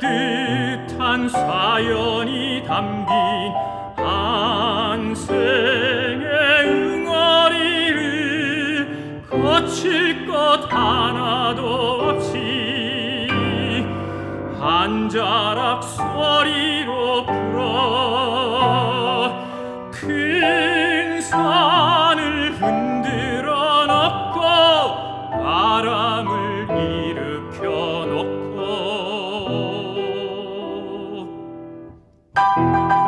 애틋한 사연이 담긴 한 생의 응어리를 거칠 것 하나도 없이 한 자락 소리로 밀어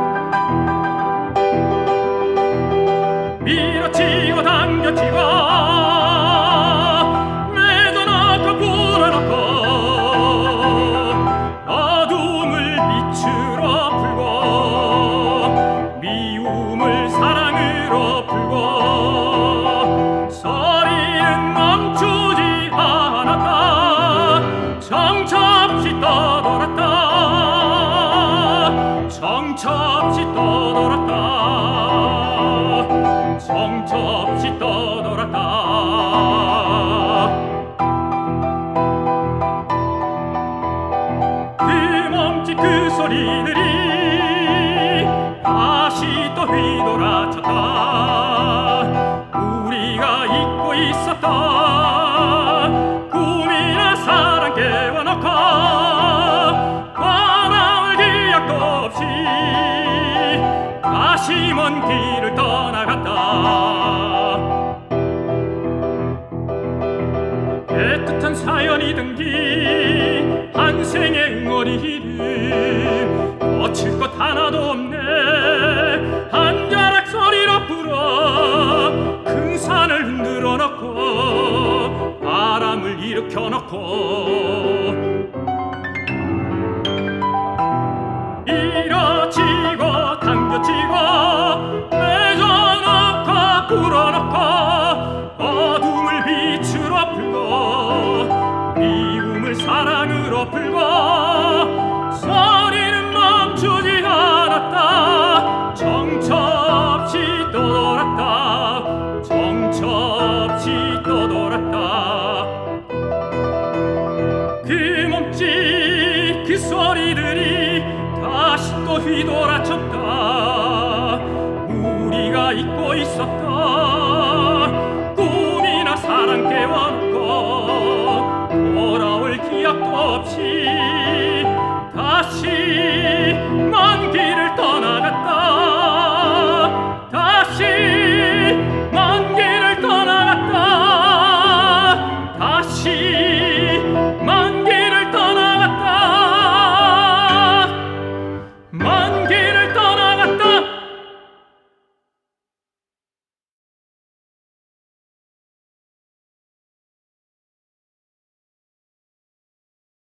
떠돌았다. 정처 없이 떠돌았다. 그 멈칫 그 소리들이 다시 또 휘돌아쳤다. 우리가 잊고 있었던 길을 떠나갔다. 애틋한 사연이 담긴 한 생의 응어리를 거칠 것 하나도 없네. 한 자락 소리로 불어 큰 산을 흔들어 놓고 바람을 일으켜 놓고 소리들이 다시 또 휘돌아쳤다. 우리가 잊고 있었던